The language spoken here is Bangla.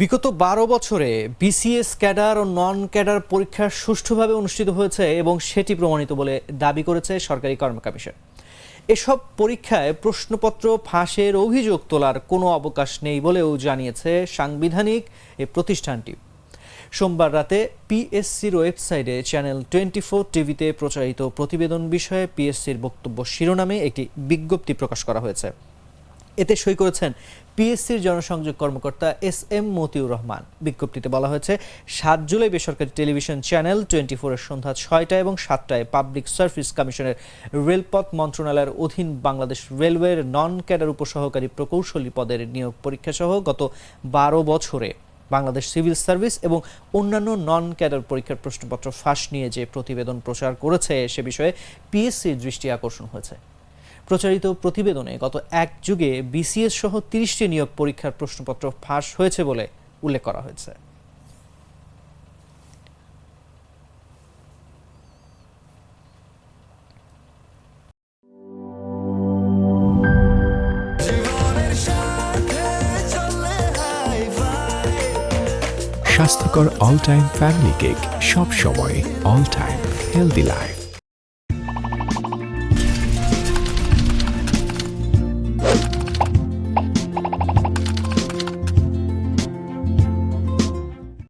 বিগত বারো বছরে বিসিএস ক্যাডার ও নন ক্যাডার পরীক্ষা সুষ্ঠুভাবে অনুষ্ঠিত হয়েছে এবং সেটি প্রমাণিত বলে দাবি করেছে সরকারি কর্ম কমিশন। এসব পরীক্ষায় প্রশ্নপত্র, ফাঁসের অভিযোগ তোলার কোনো অবকাশ নেই বলেও জানিয়েছে সাংবিধানিক এ প্রতিষ্ঠানটি। সোমবার রাতে পিএসসির ওয়েবসাইটে চ্যানেল টোয়েন্টি ফোর টিভিতে প্রচারিত প্রতিবেদন বিষয়ে পিএসসির বক্তব্য শিরোনামে একটি বিজ্ঞপ্তি প্রকাশ করা হয়েছে। এতে সই করেছেন পিএসসির জনসংযোগ কর্মকর্তা এস এম মতিউর রহমান। বিজ্ঞপ্তিতে বলা হয়েছে, সাত জুলাই বেসরকারি টেলিভিশন চ্যানেল টোয়েন্টি ফোরের সন্ধ্যা ছয়টা এবং সাতটায় পাবলিক সার্ভিস কমিশনের রেলপথ মন্ত্রণালয়ের অধীন বাংলাদেশ রেলওয়ের নন ক্যাডার উপসহকারী প্রকৌশলী পদের নিয়োগ পরীক্ষা সহ গত বারো বছরে বাংলাদেশ সিভিল সার্ভিস এবং অন্যান্য নন ক্যাডার পরীক্ষার প্রশ্নপত্র ফাঁস নিয়ে যে প্রতিবেদন প্রচার করেছে, সে বিষয়ে পিএসসির দৃষ্টি আকর্ষণ হয়েছে। প্রচারিত প্রতিবেদনে গত এক যুগে বিসিএস সহ তিরিশটি নিয়োগ পরীক্ষার প্রশ্নপত্র ফাঁস হয়েছে বলে উল্লেখ করা হয়েছে। স্বাস্থ্যকর অল টাইম ফ্যামিলি কেক সব সময় অল টাইম হেলদি লাইফ